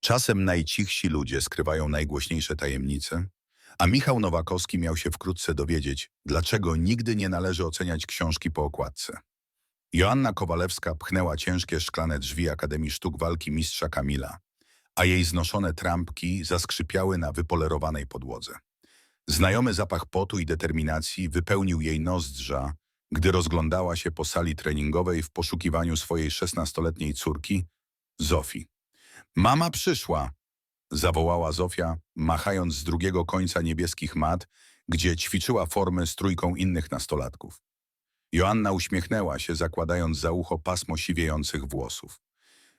Czasem najcichsi ludzie skrywają najgłośniejsze tajemnice, a Michał Nowakowski miał się wkrótce dowiedzieć, dlaczego nigdy nie należy oceniać książki po okładce. Joanna Kowalewska pchnęła ciężkie szklane drzwi Akademii Sztuk Walki mistrza Kamila, a jej znoszone trampki zaskrzypiały na wypolerowanej podłodze. Znajomy zapach potu i determinacji wypełnił jej nozdrza, gdy rozglądała się po sali treningowej w poszukiwaniu swojej szesnastoletniej córki, Zofii. Mama przyszła, zawołała Zofia, machając z drugiego końca niebieskich mat, gdzie ćwiczyła formy z trójką innych nastolatków. Joanna uśmiechnęła się, zakładając za ucho pasmo siwiejących włosów.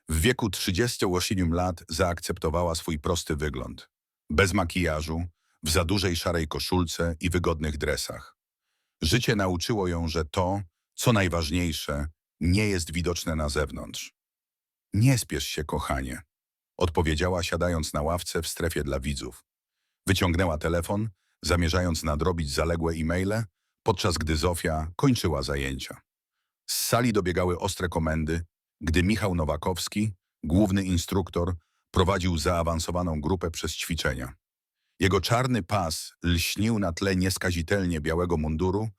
W wieku 38 lat zaakceptowała swój prosty wygląd. Bez makijażu, w za dużej szarej koszulce i wygodnych dresach. Życie nauczyło ją, że to, co najważniejsze, nie jest widoczne na zewnątrz. Nie spiesz się, kochanie, odpowiedziała siadając na ławce w strefie dla widzów. Wyciągnęła telefon, zamierzając nadrobić zaległe e-maile, podczas gdy Zofia kończyła zajęcia. Z sali dobiegały ostre komendy, gdy Michał Nowakowski, główny instruktor, prowadził zaawansowaną grupę przez ćwiczenia. Jego czarny pas lśnił na tle nieskazitelnie białego munduru,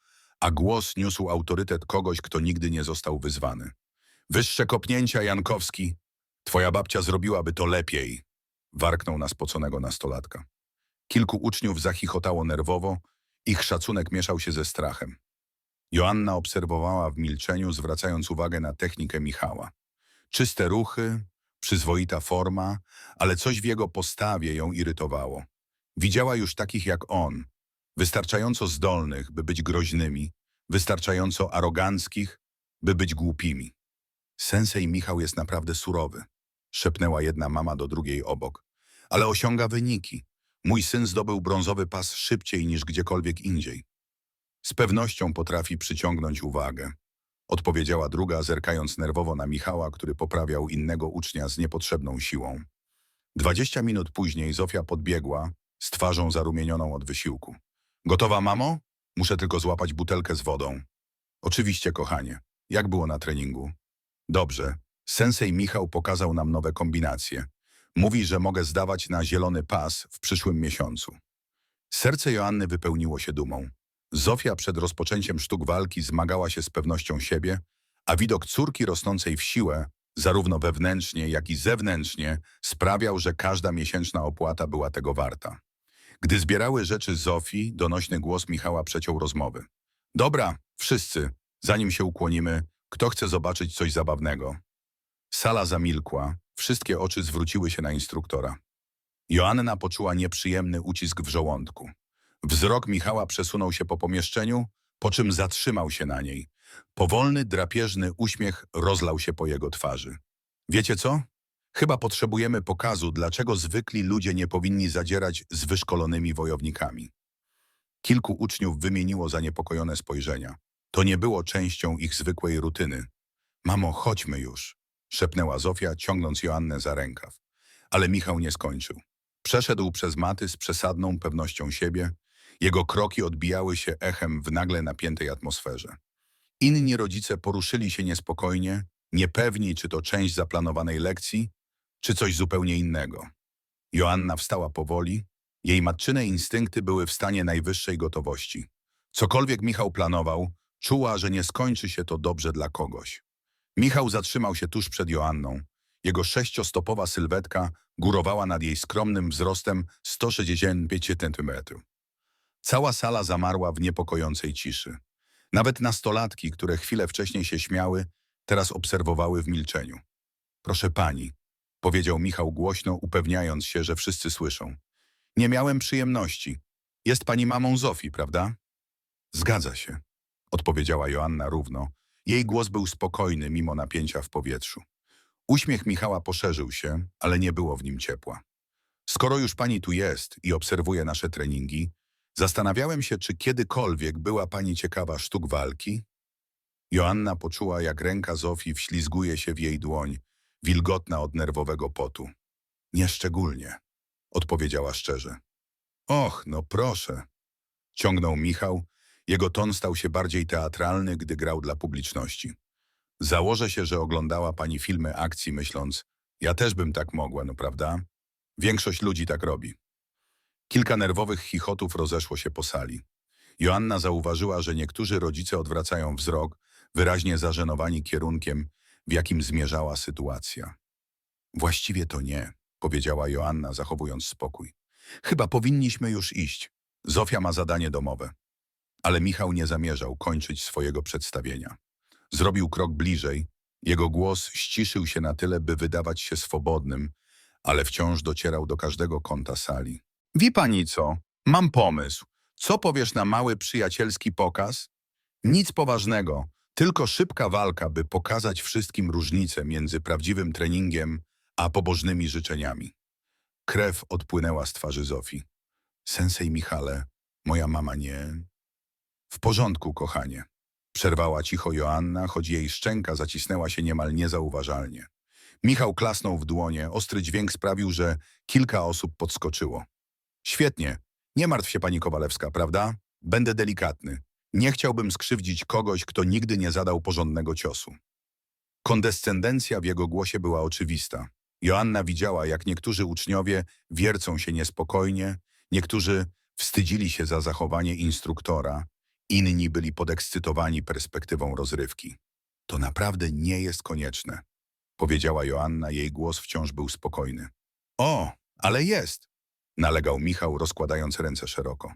a głos niósł autorytet kogoś, kto nigdy nie został wyzwany. Wyższe kopnięcia, Jankowski. Twoja babcia zrobiłaby to lepiej, warknął na spoconego nastolatka. Kilku uczniów zachichotało nerwowo, ich szacunek mieszał się ze strachem. Joanna obserwowała w milczeniu, zwracając uwagę na technikę Michała. Czyste ruchy, przyzwoita forma, ale coś w jego postawie ją irytowało. Widziała już takich jak on, wystarczająco zdolnych, by być groźnymi, wystarczająco aroganckich, by być głupimi. Sensej Michał jest naprawdę surowy, szepnęła jedna mama do drugiej obok, ale osiąga wyniki. Mój syn zdobył brązowy pas szybciej niż gdziekolwiek indziej. Z pewnością potrafi przyciągnąć uwagę, odpowiedziała druga, zerkając nerwowo na Michała, który poprawiał innego ucznia z niepotrzebną siłą. Dwadzieścia minut później Zofia podbiegła, z twarzą zarumienioną od wysiłku. Gotowa, mamo? Muszę tylko złapać butelkę z wodą. Oczywiście, kochanie. Jak było na treningu? Dobrze. Sensei Michał pokazał nam nowe kombinacje. Mówi, że mogę zdawać na zielony pas w przyszłym miesiącu. Serce Joanny wypełniło się dumą. Zofia przed rozpoczęciem sztuk walki zmagała się z pewnością siebie, a widok córki rosnącej w siłę, zarówno wewnętrznie, jak i zewnętrznie, sprawiał, że każda miesięczna opłata była tego warta. Gdy zbierały rzeczy Zofii, donośny głos Michała przeciął rozmowy. Dobra, wszyscy, zanim się ukłonimy, kto chce zobaczyć coś zabawnego? Sala zamilkła, wszystkie oczy zwróciły się na instruktora. Joanna poczuła nieprzyjemny ucisk w żołądku. Wzrok Michała przesunął się po pomieszczeniu, po czym zatrzymał się na niej. Powolny, drapieżny uśmiech rozlał się po jego twarzy. Wiecie co? Chyba potrzebujemy pokazu, dlaczego zwykli ludzie nie powinni zadzierać z wyszkolonymi wojownikami. Kilku uczniów wymieniło zaniepokojone spojrzenia. To nie było częścią ich zwykłej rutyny. Mamo, chodźmy już, szepnęła Zofia, ciągnąc Joannę za rękaw. Ale Michał nie skończył. Przeszedł przez maty z przesadną pewnością siebie. Jego kroki odbijały się echem w nagle napiętej atmosferze. Inni rodzice poruszyli się niespokojnie, niepewni, czy to część zaplanowanej lekcji, czy coś zupełnie innego. Joanna wstała powoli, jej matczyne instynkty były w stanie najwyższej gotowości. Cokolwiek Michał planował, czuła, że nie skończy się to dobrze dla kogoś. Michał zatrzymał się tuż przed Joanną. Jego sześciostopowa sylwetka górowała nad jej skromnym wzrostem 165 cm. Cała sala zamarła w niepokojącej ciszy. Nawet nastolatki, które chwilę wcześniej się śmiały, teraz obserwowały w milczeniu. Proszę pani, powiedział Michał głośno, upewniając się, że wszyscy słyszą. Nie miałem przyjemności. Jest pani mamą Zofii, prawda? Zgadza się, odpowiedziała Joanna równo. Jej głos był spokojny, mimo napięcia w powietrzu. Uśmiech Michała poszerzył się, ale nie było w nim ciepła. Skoro już pani tu jest i obserwuje nasze treningi, zastanawiałem się, czy kiedykolwiek była pani ciekawa sztuk walki? Joanna poczuła, jak ręka Zofii wślizguje się w jej dłoń, wilgotna od nerwowego potu. Nieszczególnie, odpowiedziała szczerze. Och, no proszę, ciągnął Michał. Jego ton stał się bardziej teatralny, gdy grał dla publiczności. Założę się, że oglądała pani filmy akcji, myśląc, Ja też bym tak mogła, no prawda? Większość ludzi tak robi. Kilka nerwowych chichotów rozeszło się po sali. Joanna zauważyła, że niektórzy rodzice odwracają wzrok, wyraźnie zażenowani kierunkiem, w jakim zmierzała sytuacja. Właściwie to nie, powiedziała Joanna, zachowując spokój. Chyba powinniśmy już iść. Zofia ma zadanie domowe. Ale Michał nie zamierzał kończyć swojego przedstawienia. Zrobił krok bliżej. Jego głos ściszył się na tyle, by wydawać się swobodnym, ale wciąż docierał do każdego kąta sali. Wie pani co? Mam pomysł. Co powiesz na mały przyjacielski pokaz? Nic poważnego, tylko szybka walka, by pokazać wszystkim różnicę między prawdziwym treningiem a pobożnymi życzeniami. Krew odpłynęła z twarzy Zofii. Sensej Michale, moja mama nie... W porządku, kochanie. Przerwała cicho Joanna, choć jej szczęka zacisnęła się niemal niezauważalnie. Michał klasnął w dłonie, ostry dźwięk sprawił, że kilka osób podskoczyło. Świetnie. Nie martw się, pani Kowalewska, prawda? Będę delikatny. Nie chciałbym skrzywdzić kogoś, kto nigdy nie zadał porządnego ciosu. Kondescendencja w jego głosie była oczywista. Joanna widziała, jak niektórzy uczniowie wiercą się niespokojnie, niektórzy wstydzili się za zachowanie instruktora, inni byli podekscytowani perspektywą rozrywki. To naprawdę nie jest konieczne, powiedziała Joanna, jej głos wciąż był spokojny. O, ale jest, nalegał Michał, rozkładając ręce szeroko.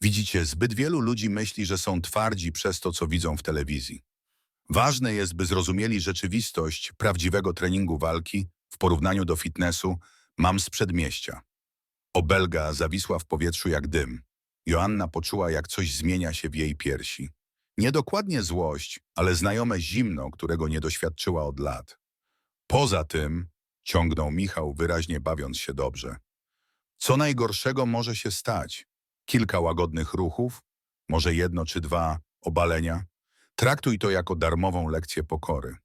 Widzicie, zbyt wielu ludzi myśli, że są twardzi przez to, co widzą w telewizji. Ważne jest, by zrozumieli rzeczywistość prawdziwego treningu walki w porównaniu do fitnessu mam z przedmieścia. Obelga zawisła w powietrzu jak dym. Joanna poczuła, jak coś zmienia się w jej piersi. Niedokładnie złość, ale znajome zimno, którego nie doświadczyła od lat. Poza tym, ciągnął Michał, wyraźnie bawiąc się dobrze. Co najgorszego może się stać? Kilka łagodnych ruchów, może jedno czy dwa obalenia. Traktuj to jako darmową lekcję pokory.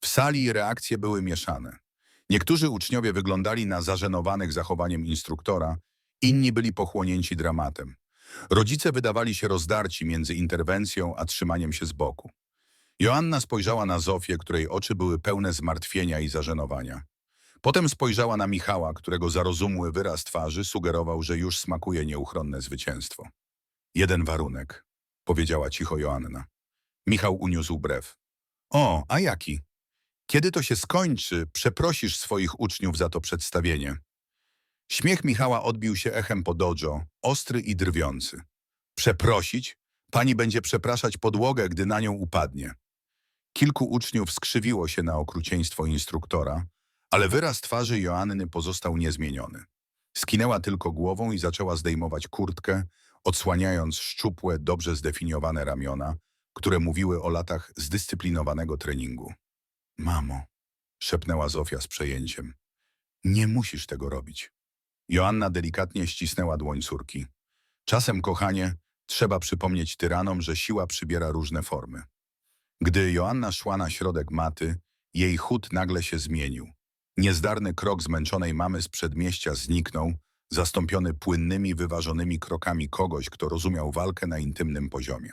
W sali reakcje były mieszane. Niektórzy uczniowie wyglądali na zażenowanych zachowaniem instruktora, inni byli pochłonięci dramatem. Rodzice wydawali się rozdarci między interwencją a trzymaniem się z boku. Joanna spojrzała na Zofię, której oczy były pełne zmartwienia i zażenowania. Potem spojrzała na Michała, którego zarozumły wyraz twarzy sugerował, że już smakuje nieuchronne zwycięstwo. Jeden warunek, powiedziała cicho Joanna. Michał uniósł brew. O, a jaki? Kiedy to się skończy, przeprosisz swoich uczniów za to przedstawienie. Śmiech Michała odbił się echem po dojo, ostry i drwiący. Przeprosić? Pani będzie przepraszać podłogę, gdy na nią upadnie. Kilku uczniów skrzywiło się na okrucieństwo instruktora, ale wyraz twarzy Joanny pozostał niezmieniony. Skinęła tylko głową i zaczęła zdejmować kurtkę, odsłaniając szczupłe, dobrze zdefiniowane ramiona, które mówiły o latach zdyscyplinowanego treningu. Mamo, szepnęła Zofia z przejęciem, nie musisz tego robić. Joanna delikatnie ścisnęła dłoń córki. Czasem, kochanie, trzeba przypomnieć tyranom, że siła przybiera różne formy. Gdy Joanna szła na środek maty, jej chód nagle się zmienił. Niezdarny krok zmęczonej mamy z przedmieścia zniknął, zastąpiony płynnymi, wyważonymi krokami kogoś, kto rozumiał walkę na intymnym poziomie.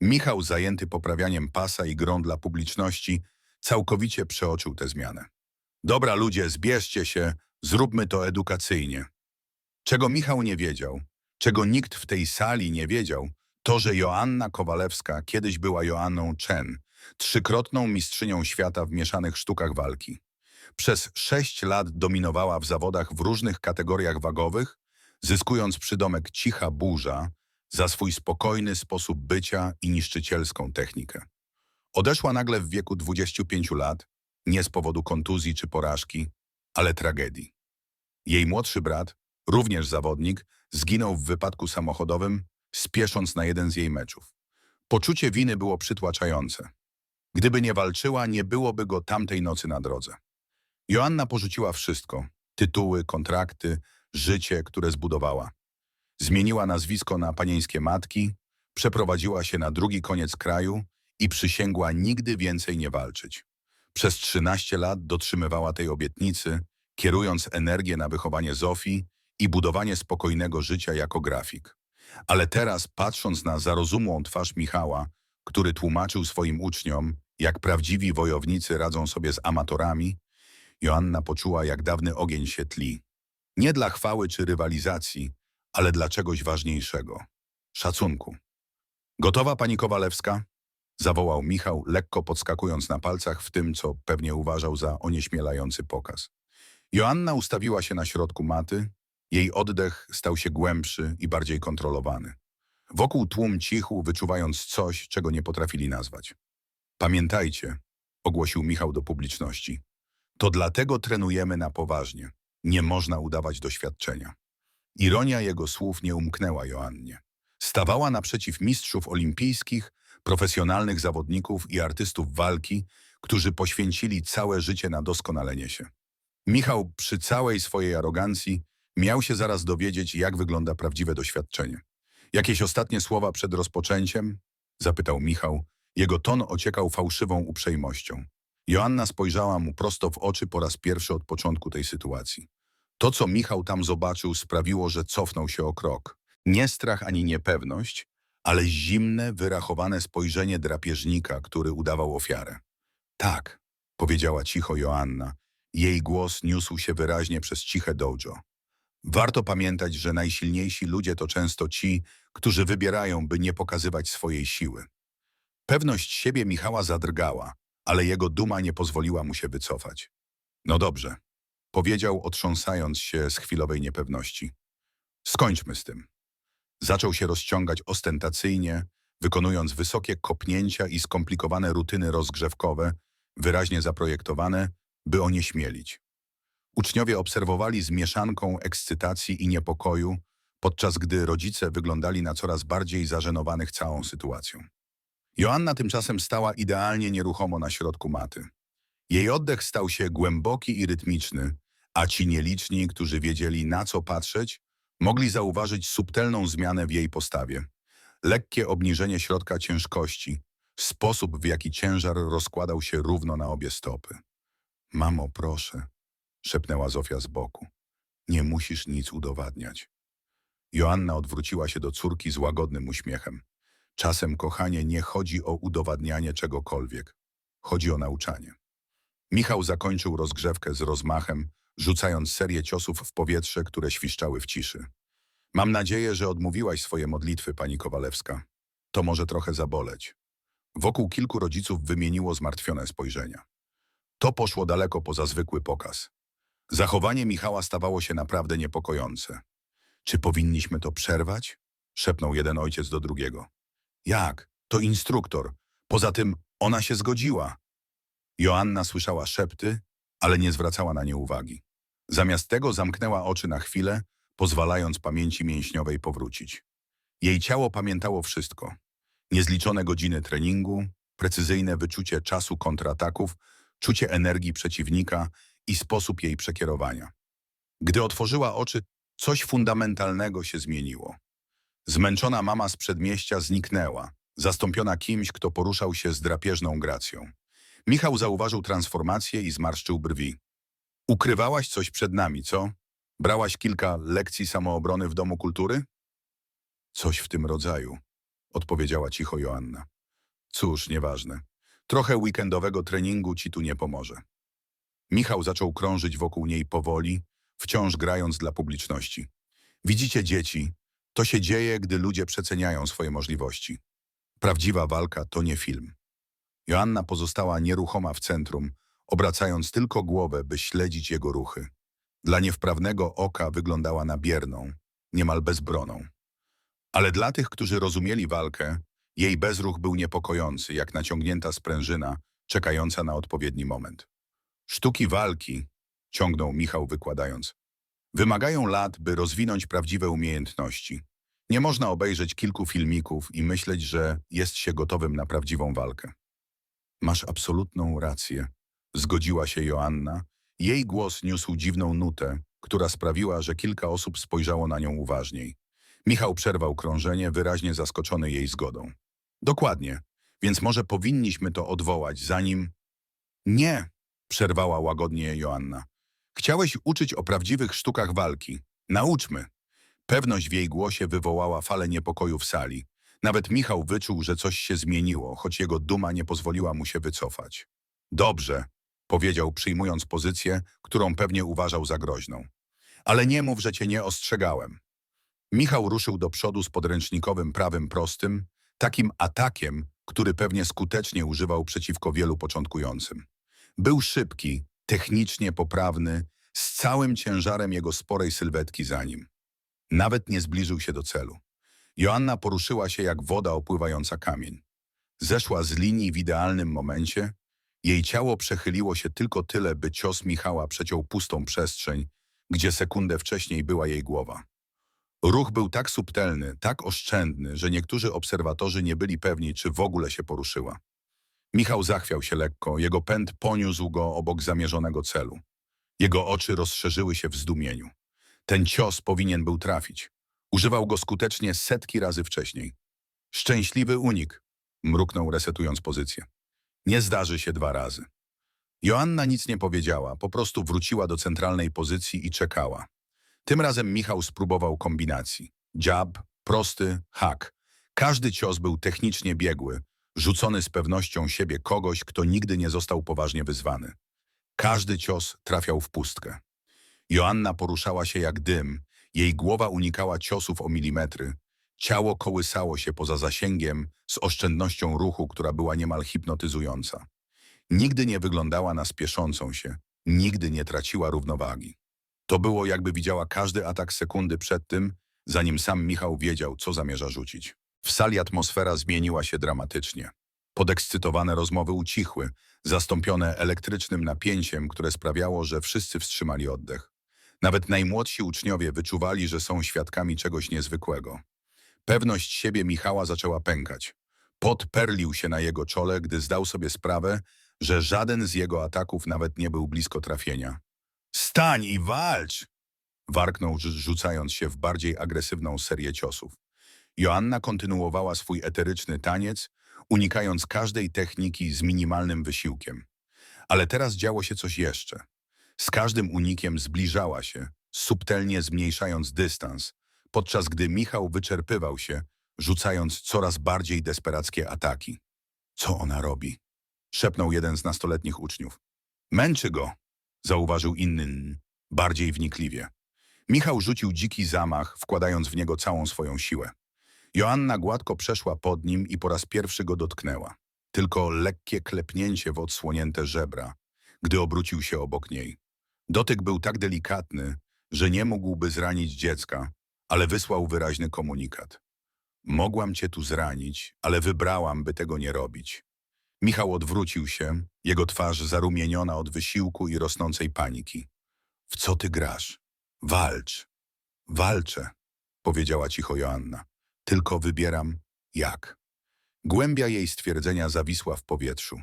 Michał, zajęty poprawianiem pasa i grą dla publiczności, całkowicie przeoczył tę zmianę. Dobra ludzie, zbierzcie się, zróbmy to edukacyjnie. Czego Michał nie wiedział, czego nikt w tej sali nie wiedział, to, że Joanna Kowalewska kiedyś była Joanną Chen, trzykrotną mistrzynią świata w mieszanych sztukach walki. Przez sześć lat dominowała w zawodach w różnych kategoriach wagowych, zyskując przydomek Cicha Burza za swój spokojny sposób bycia i niszczycielską technikę. Odeszła nagle w wieku 25 lat, nie z powodu kontuzji czy porażki, ale tragedii. Jej młodszy brat, również zawodnik, zginął w wypadku samochodowym, spiesząc na jeden z jej meczów. Poczucie winy było przytłaczające. Gdyby nie walczyła, nie byłoby go tamtej nocy na drodze. Joanna porzuciła wszystko. Tytuły, kontrakty, życie, które zbudowała. Zmieniła nazwisko na panieńskie matki, przeprowadziła się na drugi koniec kraju i przysięgła nigdy więcej nie walczyć. Przez 13 lat dotrzymywała tej obietnicy, kierując energię na wychowanie Zofii i budowanie spokojnego życia jako grafik. Ale teraz, patrząc na zarozumłą twarz Michała, który tłumaczył swoim uczniom, jak prawdziwi wojownicy radzą sobie z amatorami, Joanna poczuła, jak dawny ogień się tli. Nie dla chwały czy rywalizacji, ale dla czegoś ważniejszego. Szacunku. Gotowa, pani Kowalewska? Zawołał Michał, lekko podskakując na palcach w tym, co pewnie uważał za onieśmielający pokaz. Joanna ustawiła się na środku maty. Jej oddech stał się głębszy i bardziej kontrolowany. Wokół tłum cichł, wyczuwając coś, czego nie potrafili nazwać. Pamiętajcie, ogłosił Michał do publiczności. To dlatego trenujemy na poważnie. Nie można udawać doświadczenia. Ironia jego słów nie umknęła Joannie. Stawała naprzeciw mistrzów olimpijskich, profesjonalnych zawodników i artystów walki, którzy poświęcili całe życie na doskonalenie się. Michał przy całej swojej arogancji miał się zaraz dowiedzieć, jak wygląda prawdziwe doświadczenie. Jakieś ostatnie słowa przed rozpoczęciem? Zapytał Michał. Jego ton ociekał fałszywą uprzejmością. Joanna spojrzała mu prosto w oczy po raz pierwszy od początku tej sytuacji. To, co Michał tam zobaczył, sprawiło, że cofnął się o krok. Nie strach ani niepewność, ale zimne, wyrachowane spojrzenie drapieżnika, który udawał ofiarę. Tak, powiedziała cicho Joanna. Jej głos niósł się wyraźnie przez ciche dojo. Warto pamiętać, że najsilniejsi ludzie to często ci, którzy wybierają, by nie pokazywać swojej siły. Pewność siebie Michała zadrgała, ale jego duma nie pozwoliła mu się wycofać. No dobrze, powiedział, otrząsając się z chwilowej niepewności. Skończmy z tym. Zaczął się rozciągać ostentacyjnie, wykonując wysokie kopnięcia i skomplikowane rutyny rozgrzewkowe, wyraźnie zaprojektowane, by onieśmielić. Uczniowie obserwowali z mieszanką ekscytacji i niepokoju, podczas gdy rodzice wyglądali na coraz bardziej zażenowanych całą sytuacją. Joanna tymczasem stała idealnie nieruchomo na środku maty. Jej oddech stał się głęboki i rytmiczny, a ci nieliczni, którzy wiedzieli na co patrzeć, mogli zauważyć subtelną zmianę w jej postawie. Lekkie obniżenie środka ciężkości, sposób w jaki ciężar rozkładał się równo na obie stopy. Mamo, proszę, szepnęła Zofia z boku. Nie musisz nic udowadniać. Joanna odwróciła się do córki z łagodnym uśmiechem. Czasem, kochanie, nie chodzi o udowadnianie czegokolwiek. Chodzi o nauczanie. Michał zakończył rozgrzewkę z rozmachem, rzucając serię ciosów w powietrze, które świszczały w ciszy. Mam nadzieję, że odmówiłaś swoje modlitwy, pani Kowalewska. To może trochę zaboleć. Wokół kilku rodziców wymieniło zmartwione spojrzenia. To poszło daleko poza zwykły pokaz. Zachowanie Michała stawało się naprawdę niepokojące. Czy powinniśmy to przerwać? Szepnął jeden ojciec do drugiego. Jak? To instruktor. Poza tym ona się zgodziła. Joanna słyszała szepty, ale nie zwracała na nie uwagi. Zamiast tego zamknęła oczy na chwilę, pozwalając pamięci mięśniowej powrócić. Jej ciało pamiętało wszystko. Niezliczone godziny treningu, precyzyjne wyczucie czasu kontrataków, czucie energii przeciwnika i sposób jej przekierowania. Gdy otworzyła oczy, coś fundamentalnego się zmieniło. Zmęczona mama z przedmieścia zniknęła, zastąpiona kimś, kto poruszał się z drapieżną gracją. Michał zauważył transformację i zmarszczył brwi. Ukrywałaś coś przed nami, co? Brałaś kilka lekcji samoobrony w Domu Kultury? Coś w tym rodzaju, odpowiedziała cicho Joanna. Cóż, nieważne. Trochę weekendowego treningu ci tu nie pomoże. Michał zaczął krążyć wokół niej powoli, wciąż grając dla publiczności. Widzicie, dzieci, to się dzieje, gdy ludzie przeceniają swoje możliwości. Prawdziwa walka to nie film. Joanna pozostała nieruchoma w centrum, obracając tylko głowę, by śledzić jego ruchy. Dla niewprawnego oka wyglądała na bierną, niemal bezbroną. Ale dla tych, którzy rozumieli walkę, jej bezruch był niepokojący, jak naciągnięta sprężyna, czekająca na odpowiedni moment. Sztuki walki, ciągnął Michał wykładając, wymagają lat, by rozwinąć prawdziwe umiejętności. Nie można obejrzeć kilku filmików i myśleć, że jest się gotowym na prawdziwą walkę. Masz absolutną rację, zgodziła się Joanna. Jej głos niósł dziwną nutę, która sprawiła, że kilka osób spojrzało na nią uważniej. Michał przerwał krążenie, wyraźnie zaskoczony jej zgodą. Dokładnie, więc może powinniśmy to odwołać, zanim... Nie, przerwała łagodnie Joanna. Chciałeś uczyć o prawdziwych sztukach walki. Nauczmy. Pewność w jej głosie wywołała falę niepokoju w sali. Nawet Michał wyczuł, że coś się zmieniło, choć jego duma nie pozwoliła mu się wycofać. Dobrze, powiedział, przyjmując pozycję, którą pewnie uważał za groźną. Ale nie mów, że cię nie ostrzegałem. Michał ruszył do przodu z podręcznikowym prawym prostym, takim atakiem, który pewnie skutecznie używał przeciwko wielu początkującym. Był szybki, technicznie poprawny, z całym ciężarem jego sporej sylwetki za nim. Nawet nie zbliżył się do celu. Joanna poruszyła się jak woda opływająca kamień. Zeszła z linii w idealnym momencie. Jej ciało przechyliło się tylko tyle, by cios Michała przeciął pustą przestrzeń, gdzie sekundę wcześniej była jej głowa. Ruch był tak subtelny, tak oszczędny, że niektórzy obserwatorzy nie byli pewni, czy w ogóle się poruszyła. Michał zachwiał się lekko, jego pęd poniósł go obok zamierzonego celu. Jego oczy rozszerzyły się w zdumieniu. Ten cios powinien był trafić. Używał go skutecznie setki razy wcześniej. Szczęśliwy unik, mruknął resetując pozycję. Nie zdarzy się dwa razy. Joanna nic nie powiedziała, po prostu wróciła do centralnej pozycji i czekała. Tym razem Michał spróbował kombinacji. Jab, prosty, hak. Każdy cios był technicznie biegły, rzucony z pewnością siebie kogoś, kto nigdy nie został poważnie wyzwany. Każdy cios trafiał w pustkę. Joanna poruszała się jak dym, jej głowa unikała ciosów o milimetry, ciało kołysało się poza zasięgiem z oszczędnością ruchu, która była niemal hipnotyzująca. Nigdy nie wyglądała na spieszącą się, nigdy nie traciła równowagi. To było jakby widziała każdy atak sekundy przed tym, zanim sam Michał wiedział, co zamierza rzucić. W sali atmosfera zmieniła się dramatycznie. Podekscytowane rozmowy ucichły, zastąpione elektrycznym napięciem, które sprawiało, że wszyscy wstrzymali oddech. Nawet najmłodsi uczniowie wyczuwali, że są świadkami czegoś niezwykłego. Pewność siebie Michała zaczęła pękać. Pot perlił się na jego czole, gdy zdał sobie sprawę, że żaden z jego ataków nawet nie był blisko trafienia. Stań i walcz! Warknął, rz- rzucając się w bardziej agresywną serię ciosów. Joanna kontynuowała swój eteryczny taniec, unikając każdej techniki z minimalnym wysiłkiem. Ale teraz działo się coś jeszcze. Z każdym unikiem zbliżała się, subtelnie zmniejszając dystans, podczas gdy Michał wyczerpywał się, rzucając coraz bardziej desperackie ataki. Co ona robi? Szepnął jeden z nastoletnich uczniów. Męczy go, zauważył inny, bardziej wnikliwie. Michał rzucił dziki zamach, wkładając w niego całą swoją siłę. Joanna gładko przeszła pod nim i po raz pierwszy go dotknęła. Tylko lekkie klepnięcie w odsłonięte żebra, gdy obrócił się obok niej. Dotyk był tak delikatny, że nie mógłby zranić dziecka, ale wysłał wyraźny komunikat. Mogłam cię tu zranić, ale wybrałam, by tego nie robić. Michał odwrócił się, jego twarz zarumieniona od wysiłku i rosnącej paniki. W co ty grasz? Walcz. Walczę, powiedziała cicho Joanna. Tylko wybieram jak. Głębia jej stwierdzenia zawisła w powietrzu.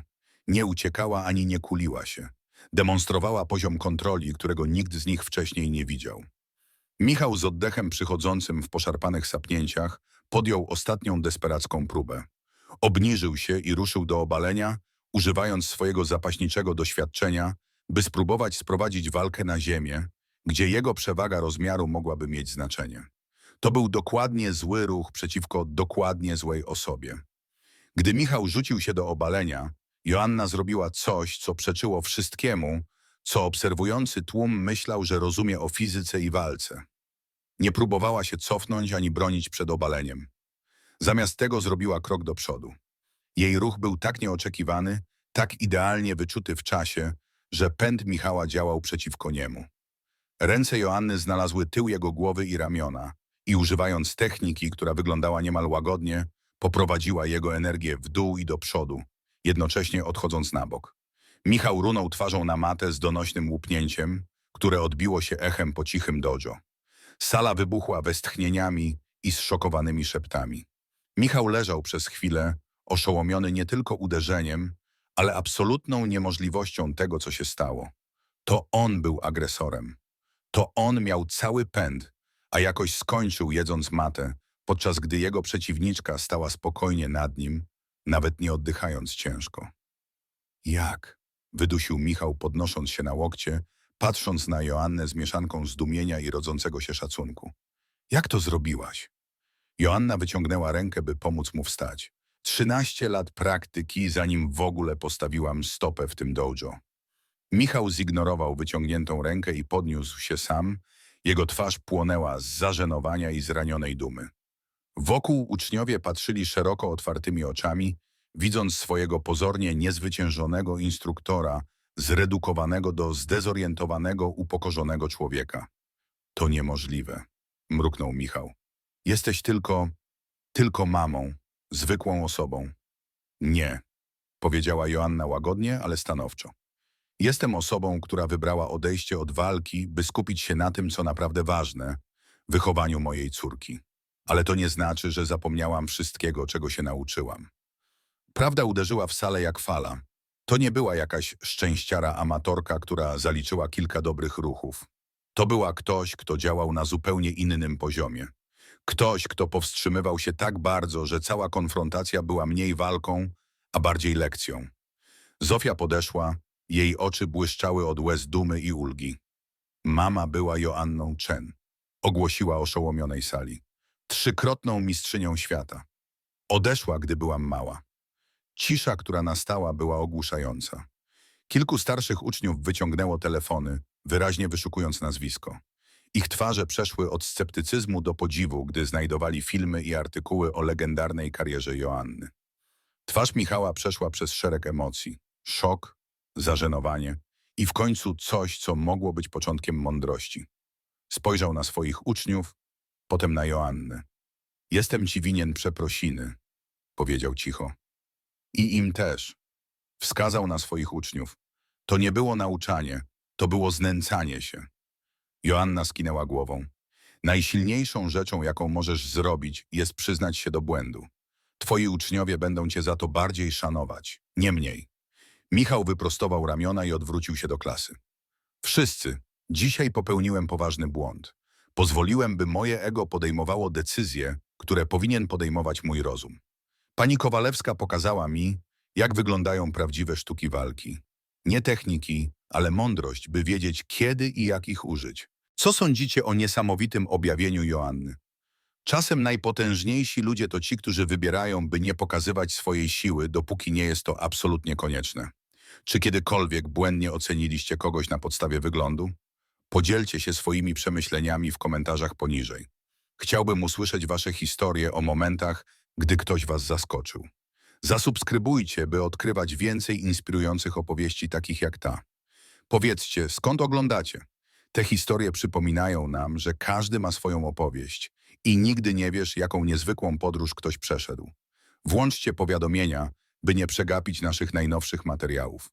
Nie uciekała ani nie kuliła się. Demonstrowała poziom kontroli, którego nikt z nich wcześniej nie widział. Michał z oddechem przychodzącym w poszarpanych sapnięciach podjął ostatnią desperacką próbę. Obniżył się i ruszył do obalenia, używając swojego zapaśniczego doświadczenia, by spróbować sprowadzić walkę na ziemię, gdzie jego przewaga rozmiaru mogłaby mieć znaczenie. To był dokładnie zły ruch przeciwko dokładnie złej osobie. Gdy Michał rzucił się do obalenia, Joanna zrobiła coś, co przeczyło wszystkiemu, co obserwujący tłum myślał, że rozumie o fizyce i walce. Nie próbowała się cofnąć ani bronić przed obaleniem. Zamiast tego zrobiła krok do przodu. Jej ruch był tak nieoczekiwany, tak idealnie wyczuty w czasie, że pęd Michała działał przeciwko niemu. Ręce Joanny znalazły tył jego głowy i ramiona i używając techniki, która wyglądała niemal łagodnie, poprowadziła jego energię w dół i do przodu, jednocześnie odchodząc na bok. Michał runął twarzą na matę z donośnym łupnięciem, które odbiło się echem po cichym dojo. Sala wybuchła westchnieniami i zszokowanymi szeptami. Michał leżał przez chwilę, oszołomiony nie tylko uderzeniem, ale absolutną niemożliwością tego, co się stało. To on był agresorem. To on miał cały pęd, a jakoś skończył jedząc matę, podczas gdy jego przeciwniczka stała spokojnie nad nim, nawet nie oddychając ciężko. Jak? Wydusił Michał, podnosząc się na łokcie, patrząc na Joannę z mieszanką zdumienia i rodzącego się szacunku. Jak to zrobiłaś? Joanna wyciągnęła rękę, by pomóc mu wstać. Trzynaście lat praktyki, zanim w ogóle postawiłam stopę w tym dojo. Michał zignorował wyciągniętą rękę i podniósł się sam. Jego twarz płonęła z zażenowania i zranionej dumy. Wokół uczniowie patrzyli szeroko otwartymi oczami, widząc swojego pozornie niezwyciężonego instruktora, zredukowanego do zdezorientowanego, upokorzonego człowieka. To niemożliwe, mruknął Michał. Jesteś tylko, tylko mamą, zwykłą osobą. Nie, powiedziała Joanna łagodnie, ale stanowczo. Jestem osobą, która wybrała odejście od walki, by skupić się na tym, co naprawdę ważne, wychowaniu mojej córki. Ale to nie znaczy, że zapomniałam wszystkiego, czego się nauczyłam. Prawda uderzyła w salę jak fala. To nie była jakaś szczęściara amatorka, która zaliczyła kilka dobrych ruchów. To była ktoś, kto działał na zupełnie innym poziomie. Ktoś, kto powstrzymywał się tak bardzo, że cała konfrontacja była mniej walką, a bardziej lekcją. Zofia podeszła, jej oczy błyszczały od łez dumy i ulgi. Mama była Joanną Chen, ogłosiła oszołomionej sali. Trzykrotną mistrzynią świata. Odeszła, gdy byłam mała. Cisza, która nastała, była ogłuszająca. Kilku starszych uczniów wyciągnęło telefony, wyraźnie wyszukując nazwisko. Ich twarze przeszły od sceptycyzmu do podziwu, gdy znajdowali filmy i artykuły o legendarnej karierze Joanny. Twarz Michała przeszła przez szereg emocji. Szok, zażenowanie i w końcu coś, co mogło być początkiem mądrości. Spojrzał na swoich uczniów, potem na Joannę. Jestem ci winien przeprosiny, powiedział cicho. I im też. Wskazał na swoich uczniów. To nie było nauczanie, to było znęcanie się. Joanna skinęła głową. Najsilniejszą rzeczą, jaką możesz zrobić, jest przyznać się do błędu. Twoi uczniowie będą cię za to bardziej szanować, nie mniej. Michał wyprostował ramiona i odwrócił się do klasy. Wszyscy, dzisiaj popełniłem poważny błąd. Pozwoliłem, by moje ego podejmowało decyzje, które powinien podejmować mój rozum. Pani Kowalewska pokazała mi, jak wyglądają prawdziwe sztuki walki. Nie techniki, ale mądrość, by wiedzieć kiedy i jak ich użyć. Co sądzicie o niesamowitym objawieniu Joanny? Czasem najpotężniejsi ludzie to ci, którzy wybierają, by nie pokazywać swojej siły, dopóki nie jest to absolutnie konieczne. Czy kiedykolwiek błędnie oceniliście kogoś na podstawie wyglądu? Podzielcie się swoimi przemyśleniami w komentarzach poniżej. Chciałbym usłyszeć wasze historie o momentach, gdy ktoś was zaskoczył. Zasubskrybujcie, by odkrywać więcej inspirujących opowieści takich jak ta. Powiedzcie, skąd oglądacie? Te historie przypominają nam, że każdy ma swoją opowieść i nigdy nie wiesz, jaką niezwykłą podróż ktoś przeszedł. Włączcie powiadomienia, by nie przegapić naszych najnowszych materiałów.